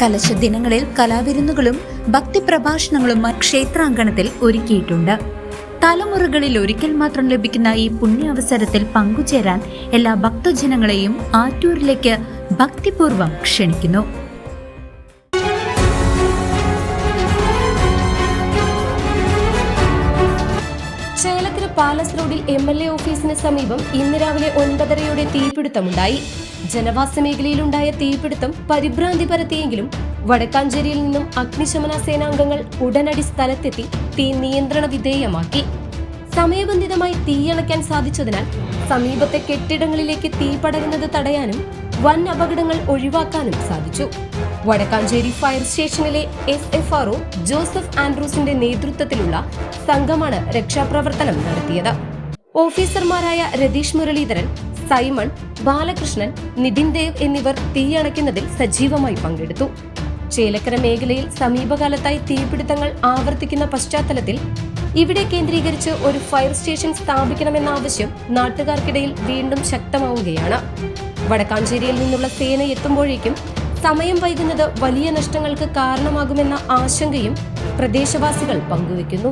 കലശ ദിനങ്ങളിൽ കലാവിരുന്നുകളും ഭക്തിപ്രഭാഷണങ്ങളും ക്ഷേത്രാങ്കണത്തിൽ ഒരുക്കിയിട്ടുണ്ട്. തലമുറകളിൽ ഒരിക്കൽ മാത്രം ലഭിക്കുന്ന ഈ പുണ്യാവസരത്തിൽ പങ്കുചേരാൻ എല്ലാ ഭക്തജനങ്ങളെയും ആറ്റൂരിലേക്ക് ഭക്തിപൂർവം ക്ഷണിക്കുന്നു. പാലസ് റോഡിൽ എം എൽ എ ഓഫീസിന് സമീപം ഇന്ന് രാവിലെ ഒൻപതരയോടെ തീപിടുത്തമുണ്ടായി. ജനവാസ മേഖലയിലുണ്ടായ തീപിടുത്തം പരിഭ്രാന്തി പരത്തിയെങ്കിലും വടക്കാഞ്ചേരിയിൽ നിന്നും അഗ്നിശമന സേനാംഗങ്ങൾ ഉടനടി സ്ഥലത്തെത്തി തീ നിയന്ത്രണ വിധേയമാക്കി. സമയബന്ധിതമായി തീയണയ്ക്കാൻ സാധിച്ചതിനാൽ സമീപത്തെ കെട്ടിടങ്ങളിലേക്ക് തീ പടരുന്നത് തടയാനും വൻ അപകടങ്ങൾ ഒഴിവാക്കാനും സാധിച്ചു. വടക്കാഞ്ചേരി ഫയർ സ്റ്റേഷനിലെ എസ് എഫ് ആർഒ ജോസഫ് ആൻഡ്രൂസിന്റെ നേതൃത്വത്തിലുള്ള സംഘമാണ് രക്ഷാപ്രവർത്തനം നടത്തിയത്. ഓഫീസർമാരായ രതീഷ് മുരളീധരൻ സൈമൺ ബാലകൃഷ്ണൻ നിതിൻ ദേവ് എന്നിവർ തീയണയ്ക്കുന്നതിൽ സജീവമായി പങ്കെടുത്തു. ചേലക്കര മേഖലയിൽ സമീപകാലത്തായി തീപിടുത്തങ്ങൾ ആവർത്തിക്കുന്ന പശ്ചാത്തലത്തിൽ ഇവിടെ കേന്ദ്രീകരിച്ച് ഒരു ഫയർ സ്റ്റേഷൻ സ്ഥാപിക്കണമെന്ന ആവശ്യം നാട്ടുകാർക്കിടയിൽ വീണ്ടും ശക്തമാവുകയാണ്. വടക്കാഞ്ചേരിയിൽ നിന്നുള്ള സേന എത്തുമ്പോഴേക്കും സമയം വൈകുന്നത് വലിയ നഷ്ടങ്ങൾക്ക് കാരണമാകുമെന്ന ആശങ്കയും പ്രദേശവാസികൾ പങ്കുവയ്ക്കുന്നു.